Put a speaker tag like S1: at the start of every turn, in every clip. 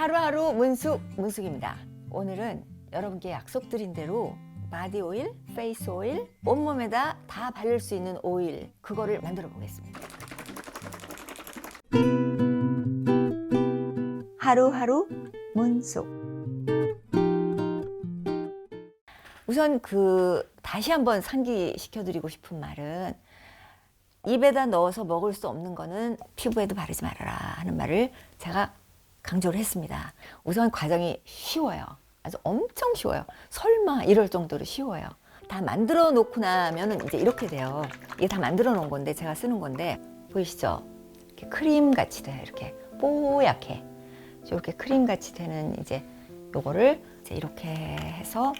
S1: 하루하루 문숙 문숙입니다. 오늘은 여러분께 약속드린 대로 바디 오일, 페이스 오일, 온몸에다 다 바를 수 있는 오일 그거를 만들어 보겠습니다. 하루하루 문숙 우선 그 다시 한번 상기시켜 드리고 싶은 말은 입에다 넣어서 먹을 수 없는 거는 피부에도 바르지 말아라 하는 말을 제가 강조를 했습니다. 우선 과정이 쉬워요. 아주 엄청 쉬워요. 설마 이럴 정도로 쉬워요. 다 만들어 놓고 나면은 이제 이렇게 돼요. 이게 다 만들어 놓은 건데 제가 쓰는 건데 보이시죠? 이렇게 크림 같이 돼요. 이렇게 뽀얗게. 이렇게 크림 같이 되는 이제 요거를 이제 이렇게 해서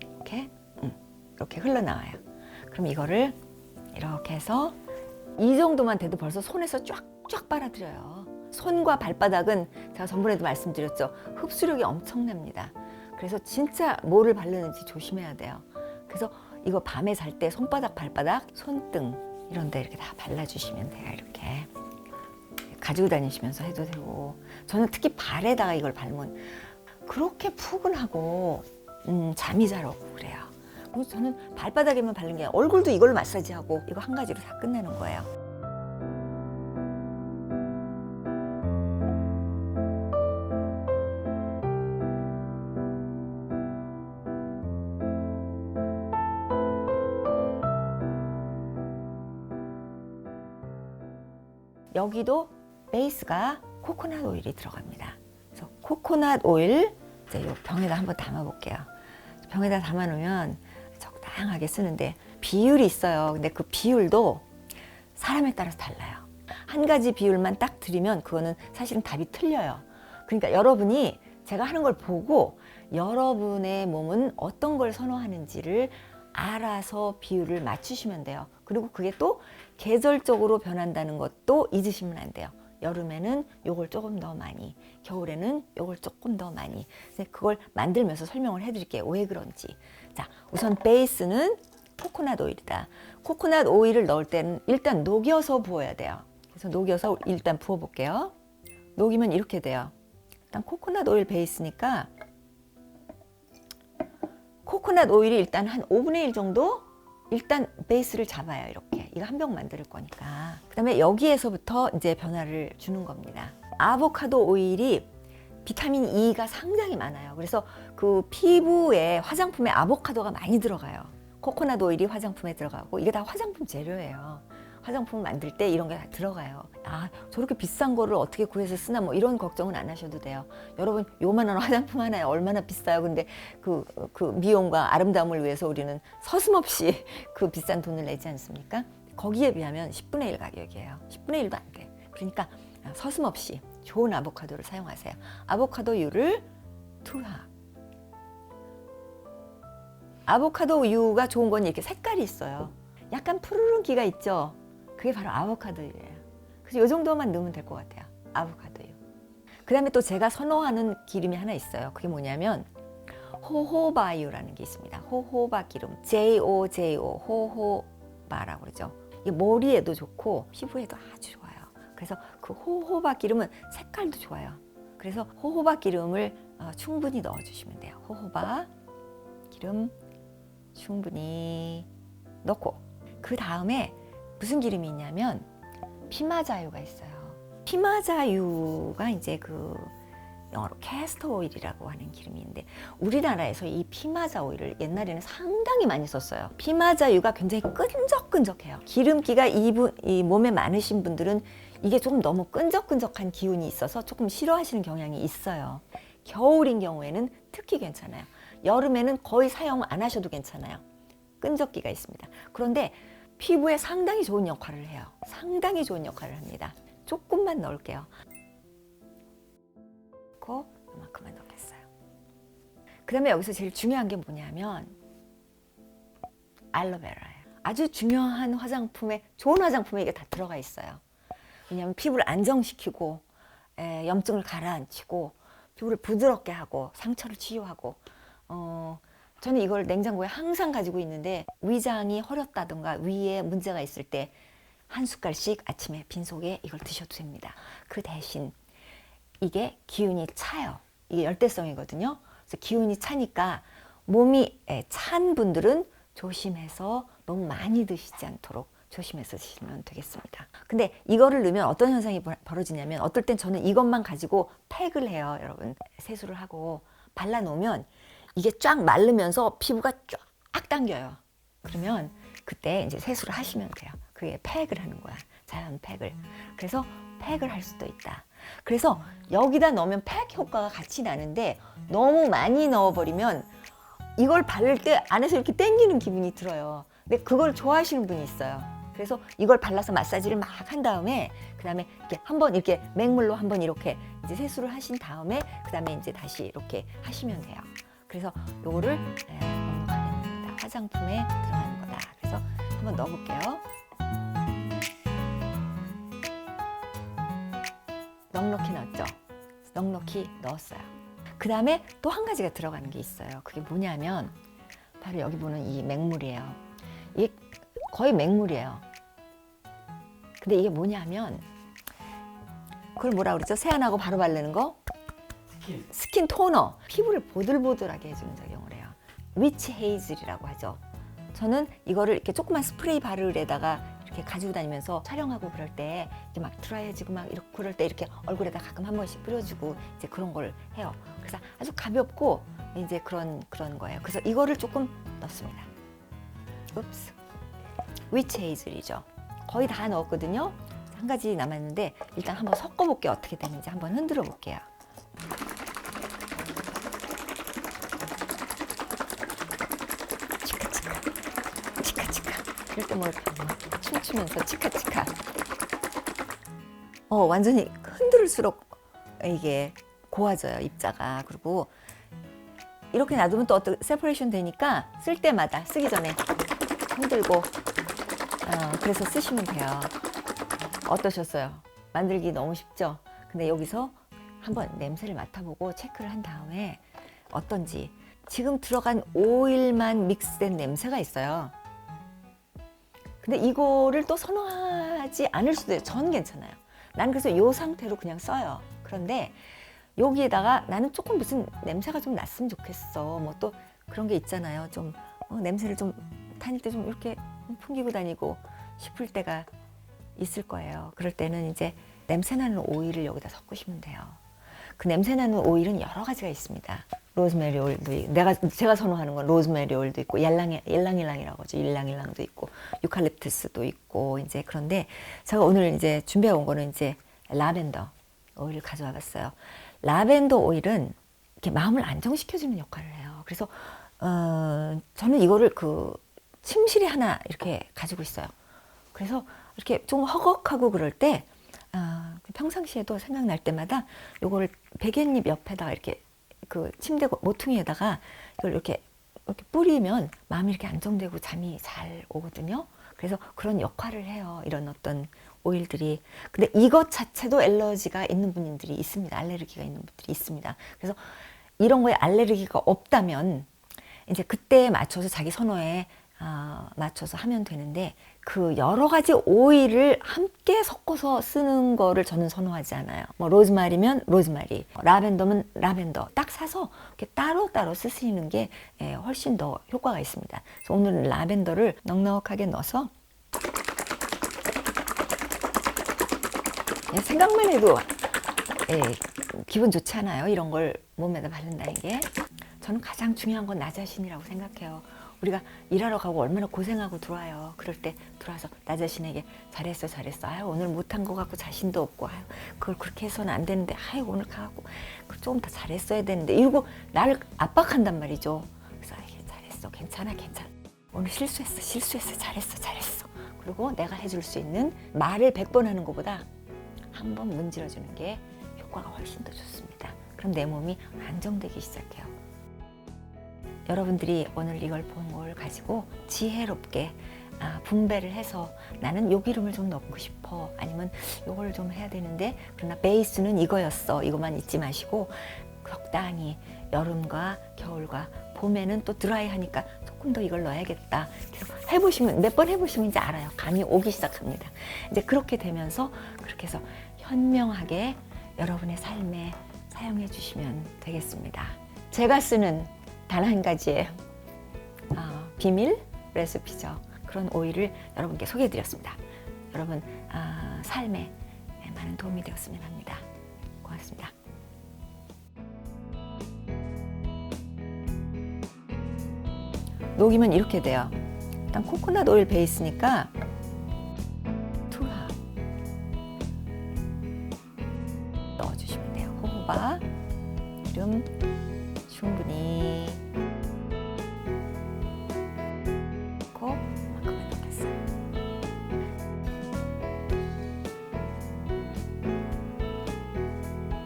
S1: 이렇게 음, 이렇게 흘러나와요. 그럼 이거를 이렇게 해서 이 정도만 돼도 벌써 손에서 쫙쫙 빨아들여요. 손과 발바닥은 제가 전번에도 말씀드렸죠. 흡수력이 엄청납니다. 그래서 진짜 뭐를 바르는지 조심해야 돼요. 그래서 이거 밤에 잘 때 손바닥, 발바닥, 손등 이런 데 이렇게 다 발라주시면 돼요. 이렇게. 가지고 다니시면서 해도 되고 저는 특히 발에다가 이걸 바르면 그렇게 푸근하고 음, 잠이 잘 오고 그래요. 그래서 저는 발바닥에만 바른 게 얼굴도 이걸로 마사지하고 이거 한 가지로 다 끝내는 거예요. 여기도 베이스가 코코넛 오일이 들어갑니다. 그래서 코코넛 오일 이제 이 병에다 한번 담아 볼게요. 병에다 담아 놓으면 적당하게 쓰는데 비율이 있어요. 근데 그 비율도 사람에 따라서 달라요. 한 가지 비율만 딱 드리면 그거는 사실은 답이 틀려요. 그러니까 여러분이 제가 하는 걸 보고 여러분의 몸은 어떤 걸 선호하는지를 알아서 비율을 맞추시면 돼요. 그리고 그게 또 계절적으로 변한다는 것도 잊으시면 안 돼요. 여름에는 요걸 조금 더 많이, 겨울에는 요걸 조금 더 많이. 그걸 만들면서 설명을 해드릴게요. 왜 그런지. 자, 우선 베이스는 코코넛 오일이다. 코코넛 오일을 넣을 때는 일단 녹여서 부어야 돼요. 그래서 녹여서 일단 부어볼게요. 녹이면 이렇게 돼요. 일단 코코넛 오일 베이스니까 코코넛 오일이 일단 한 5분의 1 정도 일단 베이스를 잡아요. 이렇게. 이거 한 병 만들 거니까. 그 다음에 여기에서부터 이제 변화를 주는 겁니다. 아보카도 오일이 비타민 E가 상당히 많아요. 그래서 그 피부에 화장품에 아보카도가 많이 들어가요. 코코넛 오일이 화장품에 들어가고 이게 다 화장품 재료예요. 화장품 만들 때 이런 게 다 들어가요. 아, 저렇게 비싼 거를 어떻게 구해서 쓰나 뭐 이런 걱정은 안 하셔도 돼요. 여러분, 요만한 화장품 하나에 얼마나 비싸요. 근데 그, 그 미용과 아름다움을 위해서 우리는 서슴없이 그 비싼 돈을 내지 않습니까? 거기에 비하면 10분의 1 가격이에요. 10분의 1도 안 돼. 그러니까 서슴없이 좋은 아보카도를 사용하세요. 아보카도유를 투하. 아보카도 우유가 좋은 건 이렇게 색깔이 있어요. 약간 푸르른기가 있죠. 그게 바로 아보카도유예요. 그래서 이 정도만 넣으면 될 것 같아요. 아보카도유. 그 다음에 또 제가 선호하는 기름이 하나 있어요. 그게 뭐냐면 호호바유라는 게 있습니다. 호호바 기름. JOJO 호호바라고 그러죠. 이게 머리에도 좋고 피부에도 아주 좋아요. 그래서 그 호호바 기름은 색깔도 좋아요. 그래서 호호바 기름을 어, 충분히 넣어주시면 돼요. 호호바 기름 충분히 넣고 그 다음에 무슨 기름이 있냐면 피마자유가 있어요. 피마자유가 이제 그 영어로 캐스터 오일이라고 하는 기름인데 우리나라에서 이 피마자 오일을 옛날에는 상당히 많이 썼어요. 피마자유가 굉장히 끈적끈적해요. 기름기가 이분, 이 몸에 많으신 분들은 이게 조금 너무 끈적끈적한 기운이 있어서 조금 싫어하시는 경향이 있어요. 겨울인 경우에는 특히 괜찮아요. 여름에는 거의 사용 안 하셔도 괜찮아요. 끈적기가 있습니다. 그런데 피부에 상당히 좋은 역할을 해요. 상당히 좋은 역할을 합니다. 조금만 넣을게요. 넣고 이만큼만 넣겠어요. 그 다음에 여기서 제일 중요한 게 뭐냐면 알로베라예요. 아주 중요한 화장품에 좋은 화장품에 이게 다 들어가 있어요. 왜냐하면 피부를 안정시키고 에, 염증을 가라앉히고 피부를 부드럽게 하고 상처를 치유하고 어, 저는 이걸 냉장고에 항상 가지고 있는데 위장이 허렸다든가 위에 문제가 있을 때 한 숟갈씩 아침에 빈속에 이걸 드셔도 됩니다. 그 대신 이게 기운이 차요. 이게 열대성이거든요. 그래서 기운이 차니까 몸이 예, 찬 분들은 조심해서 너무 많이 드시지 않도록 조심해서 드시면 되겠습니다. 근데 이거를 넣으면 어떤 현상이 벌- 벌어지냐면 어떨 땐 저는 이것만 가지고 팩을 해요, 여러분. 세수를 하고 발라 놓으면 이게 쫙 마르면서 피부가 쫙 당겨요. 그러면 그때 이제 세수를 하시면 돼요. 그게 팩을 하는 거야. 자연 팩을. 그래서 팩을 할 수도 있다. 그래서 여기다 넣으면 팩 효과가 같이 나는데 너무 많이 넣어버리면 이걸 바를 때 안에서 이렇게 땡기는 기분이 들어요. 근데 그걸 좋아하시는 분이 있어요. 그래서 이걸 발라서 마사지를 막 한 다음에 그다음에 이렇게 한번 이렇게 맹물로 한번 이렇게 이제 세수를 하신 다음에 그다음에 이제 다시 이렇게 하시면 돼요. 그래서 요거를 네, 넉넉하게 넣습니다. 화장품에 들어가는 거다. 그래서 한번 넣어볼게요. 넉넉히 넣었죠. 넉넉히 넣었어요. 그 다음에 또 한 가지가 들어가는 게 있어요. 그게 뭐냐면 바로 여기 보는 이 맹물이에요. 이게 거의 맹물이에요. 근데 이게 뭐냐면 그걸 뭐라 그러죠? 세안하고 바로 바르는 거?
S2: 스킨.
S1: 스킨 토너. 피부를 보들보들하게 해주는 작용을 해요. 위치 헤이즐이라고 하죠. 저는 이거를 이렇게 조그만 스프레이 바르에다가 이렇게 가지고 다니면서 촬영하고 그럴 때 이렇게 막 드라이해지고 막 이렇게 그럴 때 이렇게 얼굴에다 가끔 한 번씩 뿌려주고 이제 그런 걸 해요. 그래서 아주 가볍고 이제 그런 그런 거예요. 그래서 이거를 조금 넣습니다. 읍스. 위치 헤이즐이죠. 거의 다 넣었거든요. 한 가지 남았는데 일단 한번 섞어볼게요. 어떻게 되는지 한번 흔들어 볼게요. 치카치카 치카치카 이럴 때뭐 춤추면서 치카치카. 어 완전히 흔들을수록 이게 고와져요 입자가. 그리고 이렇게 놔두면 또 어떤 세퍼레이션 되니까 쓸 때마다 쓰기 전에 흔들고 어, 그래서 쓰시면 돼요. 어떠셨어요? 만들기 너무 쉽죠? 근데 여기서 한번 냄새를 맡아보고 체크를 한 다음에 어떤지. 지금 들어간 오일만 믹스된 냄새가 있어요. 근데 이거를 또 선호하지 않을 수도 있어요. 저는 괜찮아요. 난 그래서 이 상태로 그냥 써요. 그런데 여기에다가 나는 조금 무슨 냄새가 좀 났으면 좋겠어. 뭐 또 그런 게 있잖아요. 좀 어, 냄새를 좀 다닐 때 좀 이렇게 풍기고 다니고 싶을 때가 있을 거예요. 그럴 때는 이제 냄새 나는 오일을 여기다 섞으시면 돼요. 그 냄새 나는 오일은 여러 가지가 있습니다. 로즈메리 오일도 있고, 내가 제가 선호하는 건 로즈메리 오일도 있고 일랑 일랑일랑이라고 하죠. 일랑일랑도 있고 유칼립투스도 있고 이제 그런데 제가 오늘 이제 준비해 온 거는 이제 라벤더 오일을 가져와 봤어요. 라벤더 오일은 이렇게 마음을 안정시켜 주는 역할을 해요. 그래서 어, 저는 이거를 그 침실에 하나 이렇게 가지고 있어요. 그래서 이렇게 좀 허걱하고 그럴 때 아, 평상시에도 생각날 때마다 요거를 베갯잎 옆에다가 이렇게 그 침대 모퉁이에다가 이걸 이렇게 이렇게 뿌리면 마음이 이렇게 안정되고 잠이 잘 오거든요. 그래서 그런 역할을 해요. 이런 어떤 오일들이. 근데 이것 자체도 알러지가 있는 분들이 있습니다. 알레르기가 있는 분들이 있습니다. 그래서 이런 거에 알레르기가 없다면 이제 그때에 맞춰서 자기 선호에 아, 맞춰서 하면 되는데 그 여러 가지 오일을 함께 섞어서 쓰는 거를 저는 선호하지 않아요. 뭐 로즈마리면 로즈마리, 라벤더면 라벤더 딱 사서 이렇게 따로 따로 쓰시는 게 예, 훨씬 더 효과가 있습니다. 그래서 오늘은 라벤더를 넉넉하게 넣어서 생각만 해도 예, 기분 좋지 않아요? 이런 걸 몸에다 바른다는 게. 저는 가장 중요한 건 나 자신이라고 생각해요. 우리가 일하러 가고 얼마나 고생하고 들어와요. 그럴 때 들어와서 나 자신에게 잘했어, 잘했어. 아유, 오늘 못한 것 같고 자신도 없고, 아유, 그걸 그렇게 해서는 안 되는데, 아유, 오늘 가갖고 조금 더 잘했어야 되는데, 이러고 나를 압박한단 말이죠. 그래서, 아이, 잘했어, 괜찮아, 괜찮아. 오늘 실수했어, 실수했어, 잘했어, 잘했어. 그리고 내가 해줄 수 있는 말을 100번 하는 것보다 한 번 문질러주는 게 효과가 훨씬 더 좋습니다. 그럼 내 몸이 안정되기 시작해요. 여러분들이 오늘 이걸 본 걸 가지고 지혜롭게 아, 분배를 해서 나는 요 기름을 좀 넣고 싶어. 아니면 요걸 좀 해야 되는데 그러나 베이스는 이거였어. 이것만 잊지 마시고 적당히 여름과 겨울과 봄에는 또 드라이하니까 조금 더 이걸 넣어야겠다. 그래서 해보시면 몇 번 해보시면 이제 알아요. 감이 오기 시작합니다. 이제 그렇게 되면서 그렇게 해서 현명하게 여러분의 삶에 사용해 주시면 되겠습니다. 제가 쓰는 단 한 가지의 아, 비밀 레시피죠. 그런 오일을 여러분께 소개해 드렸습니다. 여러분 아, 삶에 많은 도움이 되었으면 합니다. 고맙습니다. 녹이면 이렇게 돼요. 일단 코코넛 오일 베이스니까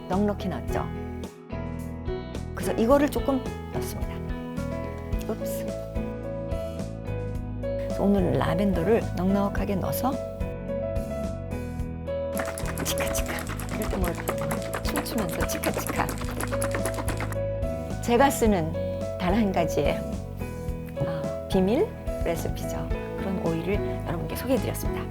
S1: 넉넉히 넣었죠. 그래서 이거를 조금 넣습니다. 읍스. 오늘은 라벤더를 넉넉하게 넣어서 치카치카 이럴 때뭐 춤추면서 치카치카 제가 쓰는 단 한 가지의 아, 비밀 레시피죠. 그런 오일을 여러분께 소개해 드렸습니다.